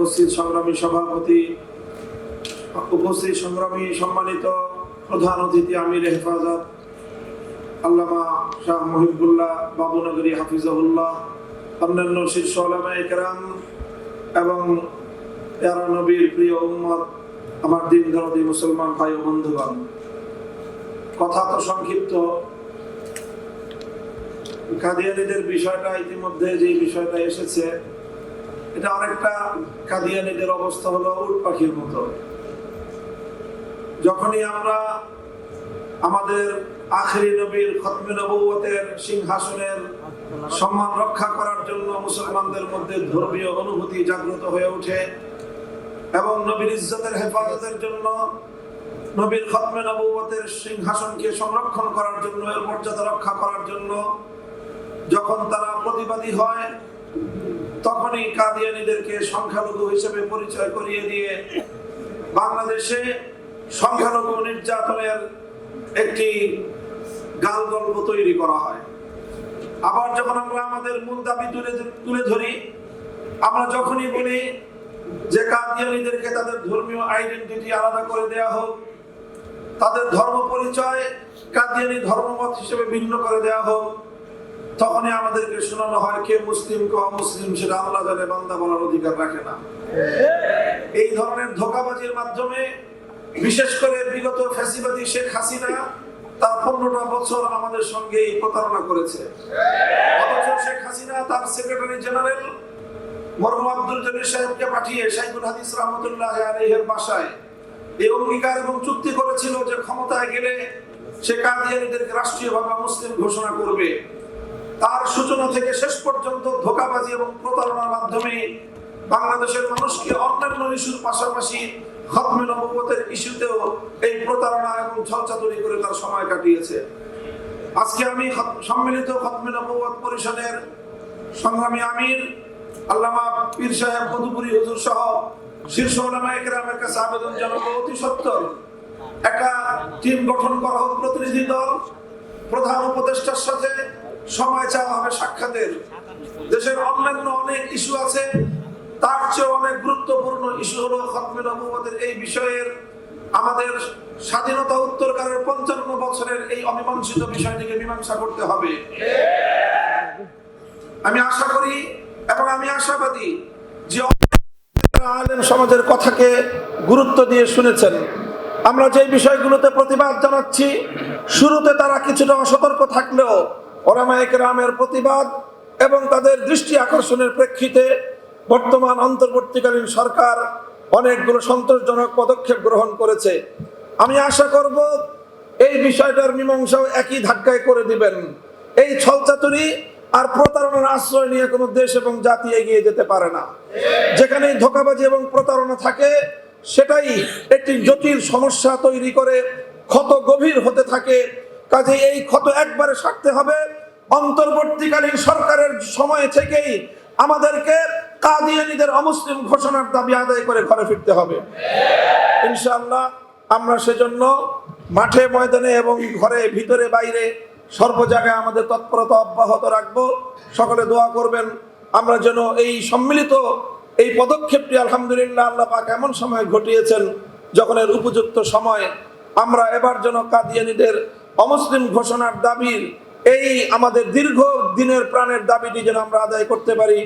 উপস্থিত সংগ্রামী সভাপতি, উপস্থিত সংগ্রামী সম্মানিত প্রধান অতিথি আমির হেফাজত, আল্লামা শাহ মহিবুল্লাহ বাবুনগরী হাফিজাহুল্লাহ, অন্যান্য শীর্ষ ওলামা একরাম এবং প্যারা নবীর প্রিয় উম্মত, আমার দিন দরদি মুসলমান ভাই ও বন্ধুগণ। কথা তো সংক্ষিপ্ত। কাদিয়ানিদের বিষয়টা ইতিমধ্যে যে বিষয়টা এসেছে এটা অনেকটা কাদিয়ানিদের অবস্থা হলো উট পাখির মতো। যখনই আমরা আমাদের আখেরি নবীর খতমে নবুয়তের সিংহাসনের সম্মান রক্ষা করার জন্য মুসলমানদের মধ্যে ধর্মীয় অনুভূতি জাগ্রত হয়ে ওঠে এবং নবীর ইজ্জতের হেফাজতের জন্য নবীর খতমে নবুয়তের সিংহাসনকে সংরক্ষণ করার জন্য, এর মর্যাদা রক্ষা করার জন্য যখন তারা প্রতিবাদী হয় তখনই কাদিয়ানিদেরকে সংখ্যালঘু হিসেবে পরিচয় করিয়ে দিয়ে বাংলাদেশে সংখ্যালঘু নির্যাতনের একটি গাল গল্প তৈরি করা হয়। আবার যখন আমরা আমাদের মূল দাবি তুলে তুলে ধরি, আমরা যখনই বলি যে কাদিয়ানিদেরকে তাদের ধর্মীয় আইডেন্টিটি আলাদা করে দেয়া হোক, তাদের ধর্ম পরিচয় কাদিয়ানি ধর্মমত হিসেবে ভিন্ন করে দেয়া হোক তখনই আমাদেরকে শোনানো হয়, কে মুসলিম, কে অমুসলিম সেটা আল্লাহ জানে, বান্দা বলার অধিকার রাখে না। এই ধরনের ধোকাবাজির মাধ্যমে, বিশেষ করে বিগত ফ্যাসিবাদী শেখ হাসিনা, তার পনেরোটা বছর আমাদের সঙ্গে প্রতারণা করেছে। অথচ শেখ হাসিনা তার সেক্রেটারি জেনারেল মরহুম আব্দুল জলিল সাহেবকে পাঠিয়ে শাইখুল হাদিস রহমতুল্লাহ আলাইহের বাসায় এই অঙ্গীকার এবং চুক্তি করেছিল যে ক্ষমতায় গেলে সে কাদিয়ানিদেরকে রাষ্ট্রীয়ভাবে মুসলিম ঘোষণা করবে। তার সূচনা থেকে শেষ পর্যন্ত ধোকাবাজি এবং প্রতারণার মাধ্যমে বাংলাদেশের মানুষকে অন্যান্য ইস্যুর পাশাপাশি খতমে নবুয়তের ইস্যুতেও এই প্রতারণা এবং ছলচাতুরি করে তার সময় কাটিয়েছে। আজকে আমি সম্মিলিত খতমে নবুয়ত পরিষদের সংগ্রামী আমির, আল্লামা পীর সাহেব মধুপুরী হুজুর সহ শীর্ষ ওলামা একরামের কাছে আবেদন জানাব, অতি সত্তর একটা টিম গঠন করা হোক প্রতিনিধি দল, প্রধান উপদেষ্টার সাথে সময় চাওয়া হবে সাক্ষাতের। দেশের অন্যান্য অনেক ইস্যু আছে, তার চেয়ে অনেক গুরুত্বপূর্ণ ইস্যু হলো খতমে নবুয়তের এই বিষয়ের আমাদের স্বাধীনতা উত্তরকারের পঞ্চান্ন বছরের এই অমীমাংসিত বিষয়টিকে মীমাংসা করতে হবে। আমি আশা করি এবং আমি আশাবাদী যে আলেম সমাজের কথাকে গুরুত্ব দিয়ে শুনেছেন। আমরা যে বিষয়গুলোতে প্রতিবাদ জানাচ্ছি, শুরুতে তারা কিছুটা অসতর্ক থাকলেও ওরামায়িক রামের প্রতিবাদ এবং তাদের দৃষ্টি আকর্ষণের প্রেক্ষিতে বর্তমান অন্তর্বর্তীকালীন সরকার অনেকগুলো সন্তোষজনক পদক্ষেপ গ্রহণ করেছে। আমি আশা করব এই বিষয়টার মীমাংসাও একই ধাক্কায় করে দিবেন। এই ছলচাতুরি আর প্রতারণার আশ্রয় নিয়ে কোনো দেশ এবং জাতি এগিয়ে যেতে পারে না। যেখানে ধোকাবাজি এবং প্রতারণা থাকে, সেটাই একটি জটিল সমস্যা তৈরি করে ক্ষত গভীর হতে থাকে কাজে এই ক্ষত একবারে সারতে হবে। অন্তর্বর্তীকালীন সরকারের সময় থেকেই আমাদেরকে কাদিয়ানিদের অমুসলিম ঘোষণার দাবি আদায় করে ঘরে ফিরতে হবে। ইনশাআল্লাহ আমরা সেজন্য মাঠে, ময়দানে এবং ঘরে, ভিতরে, বাইরে সর্ব জায়গায় আমাদের তৎপরতা অব্যাহত রাখব। সকলে দোয়া করবেন, আমরা যেন এই সম্মিলিত এই পদক্ষেপটি আলহামদুলিল্লাহ আল্লাহ পাক এমন সময় ঘটিয়েছেন যখন এর উপযুক্ত সময়। আমরা এবার যেন কাদিয়ানিদের অমুসলিম ঘোষণার দাবির এই আমাদের দীর্ঘ দিনের প্রাণের দাবিটি যেন আমরা আদায় করতে পারি।